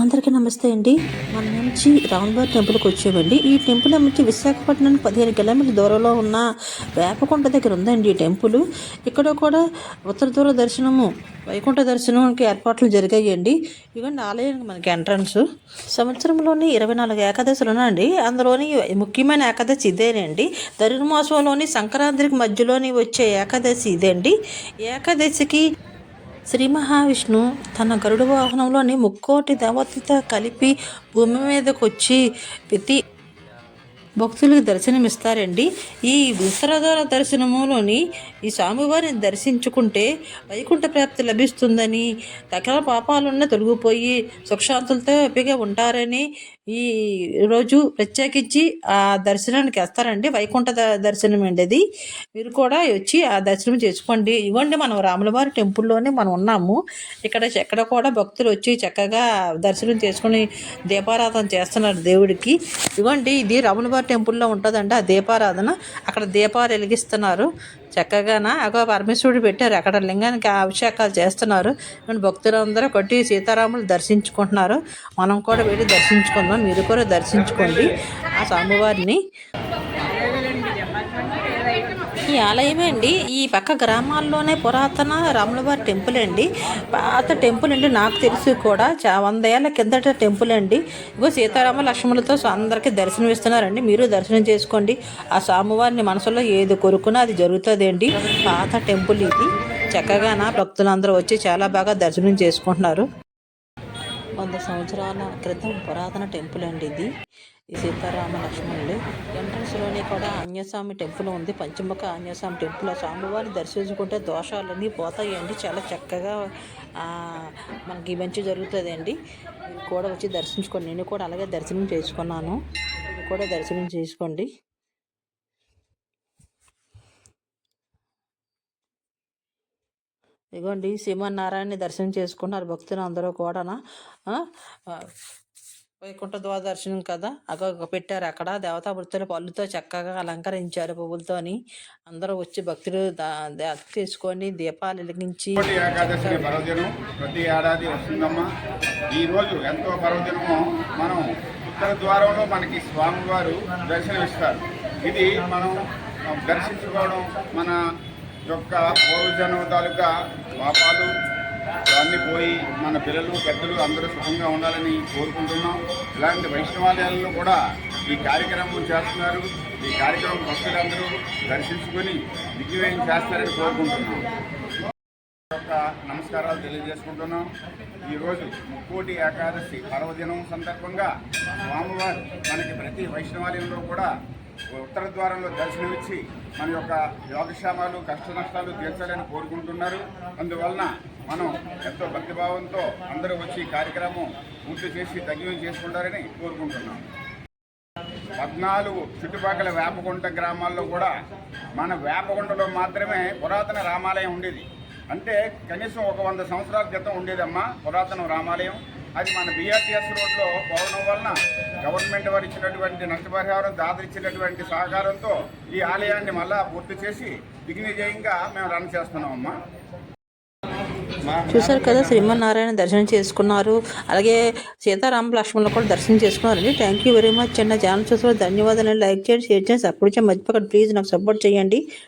అందరికీ నమస్తే అండి. మన నుంచి రాములవారి టెంపుల్కి వచ్చామండి. ఈ టెంపుల్ నుంచి విశాఖపట్నం పదిహేను కిలోమీటర్ల దూరంలో ఉన్న వేపకుంట దగ్గర ఉందండి ఈ టెంపుల్. ఇక్కడ కూడా ఉత్తర దూర దర్శనము వైకుంఠ దర్శనానికి ఏర్పాట్లు జరిగాయండి. ఇవన్నీ ఆలయానికి మనకి ఎంట్రన్స్ సంవత్సరంలోని ఇరవై నాలుగు ఏకాదశులు ఉన్నాయండి. అందులోని ముఖ్యమైన ఏకాదశి ఇదేనండి. ధనుర్మాసంలోని సంక్రాంతికి మధ్యలోని వచ్చే ఏకాదశి ఇదేండి. ఏకాదశికి శ్రీ మహావిష్ణు తన గరుడ వాహనంలోని ముక్కోటి దేవతలతో కలిపి భూమి మీదకు వచ్చి ప్రతి భక్తులకు దర్శనమిస్తారండి. ఈ ఉత్తరద్వార దర్శనములోని ఈ స్వామివారిని దర్శించుకుంటే వైకుంఠ ప్రాప్తి లభిస్తుందని సకల పాపాలున్న తొలగిపోయి సుఖశాంతులతో హ్యాపీగా ఉంటారని ఈ రోజు ప్రత్యేకించి ఆ దర్శనానికి వస్తారండి. వైకుంఠ దర్శనం అండి అది. మీరు కూడా వచ్చి ఆ దర్శనం చేసుకోండి. ఇవ్వండి మనం రాములవారి టెంపుల్లోనే మనం ఉన్నాము. ఇక్కడ ఎక్కడ కూడా భక్తులు వచ్చి చక్కగా దర్శనం చేసుకుని దీపారాధన చేస్తున్నారు దేవుడికి. ఇవ్వండి ఇది రాములవారి టెంపుల్లో ఉంటుందండి ఆ దీపారాధన. అక్కడ దీపాలు వెలిగిస్తున్నారు. చక్కగాన? అగో పరమేశ్వరుడు పెట్టారు. అక్కడ లింగానికి అభిషేకాలు చేస్తున్నారు. భక్తులందరూ కొట్టి సీతారాములు దర్శించుకుంటున్నారు. మనం కూడా వెళ్ళి దర్శించుకుందాం. మీరు కూడా దర్శించుకోండి. ఆ స్వామివారిని ఈ ఆలయమే అండి. ఈ పక్క గ్రామాల్లోనే పురాతన రాములవారి టెంపుల్ అండి. పాత టెంపుల్ అండి నాకు తెలుసు కూడా. చా వంద ఏళ్ళ కిందట టెంపుల్ అండి. ఇగో సీతారామ లక్ష్మణులతో అందరికీ దర్శనం ఇస్తున్నారండి. మీరు దర్శనం చేసుకోండి. ఆ స్వామివారిని మనసులో ఏది కొరుకున్నా అది జరుగుతుందండి పాత టెంపుల్ ఇది. చక్కగా నా భక్తులందరూ వచ్చి చాలా బాగా దర్శనం చేసుకుంటున్నారు. వంద సంవత్సరాల క్రితం పురాతన టెంపుల్ అండి ఇది. ఈ సీతారామ లక్ష్మణులు ఎంట్రన్స్లోనే కూడా ఆంజనేయస్వామి టెంపుల్ ఉంది. పంచముఖ ఆంజనేయస్వామి టెంపుల్. ఆ స్వామివారిని దర్శించుకుంటే దోషాలన్నీ పోతాయండి. చాలా చక్కగా మనకి మంచి జరుగుతుందండి. మీరు కూడా వచ్చి దర్శించుకోండి. నేను కూడా అలాగే దర్శనం చేసుకున్నాను. మీరు కూడా దర్శనం చేసుకోండి. ఇదిగోండి శ్రీమన్నారాయణని దర్శనం చేసుకున్నారు భక్తులు అందరూ కూడా వైకుంఠ ద్వార దర్శనం కదా? అగ పెట్టారు అక్కడ. దేవతా దేవతామూర్తులు పళ్ళుతో చక్కగా అలంకరించారు పువ్వులతోని. అందరూ వచ్చి భక్తులు తీసుకొని దీపాలు వెలిగించి ఏకాదశి పర్వదినం ప్రతి ఏడాది వస్తుందమ్మా. ఈరోజు ఎంతో పర్వదినమో మనం ఉత్తర ద్వారంలో మనకి స్వామివారు దర్శనమిస్తారు. ఇది మనం దర్శించుకోవడం మన యొక్క పూర్వజన్మ తాలూకా పాపాలు అన్నీ పోయి మన పిల్లలు పెద్దలు అందరూ సుఖంగా ఉండాలని కోరుకుంటున్నాం. ఇలాంటి వైష్ణవాలయాల్లో కూడా ఈ కార్యక్రమం చేస్తున్నారు. ఈ కార్యక్రమం భక్తులందరూ దర్శించుకొని దిగ్విజయం చేస్తారని కోరుకుంటున్నాం. యొక్క నమస్కారాలు తెలియజేసుకుంటున్నాం. ఈరోజు ముక్కోటి ఏకాదశి పర్వదినం సందర్భంగా స్వామివారు మనకి ప్రతి వైష్ణవాలయంలో కూడా ఉత్తర ద్వారంలో దర్శనమిచ్చి మన యొక్క యోగక్షేమాలు కష్ట నష్టాలు తీర్చాలని కోరుకుంటున్నారు. అందువలన మనం ఎంతో భక్తిభావంతో అందరూ వచ్చి కార్యక్రమం పూర్తి చేసి తగ్గివం చేసుకుంటారని కోరుకుంటున్నాం. పద్నాలుగు చుట్టుపక్కల వేపకుంట గ్రామాల్లో కూడా మన వేపకుంటలో మాత్రమే పురాతన రామాలయం ఉండేది. అంటే కనీసం ఒక వంద సంవత్సరాల క్రితం ఉండేదమ్మా పురాతన రామాలయం. అది మన బీఆర్టీఎస్ రోడ్లో పోవడం వలన గవర్నమెంట్ వారు ఇచ్చినటువంటి నష్టపరిహారం దాతలు ఇచ్చినటువంటి సహకారంతో ఈ ఆలయాన్ని మళ్ళా పూర్తి చేసి దిగ్నిజయంగా మేము రన్ చేస్తున్నామమ్మా. చూశారు కదా శ్రీమన్నారాయణ దర్శనం చేసుకున్నారు. అలాగే సీతారామ లక్ష్మణులు కూడా దర్శనం చేసుకున్నారండి. థ్యాంక్ యూ వెరీ మచ్ అన్న ఛానల్ చూసిన ధన్యవాదాలు లైక్ చేయండి షేర్ చేయండి సపోర్ట్ చేయండి. మర్చిపోకండి. ప్లీజ్ నాకు సపోర్ట్ చేయండి.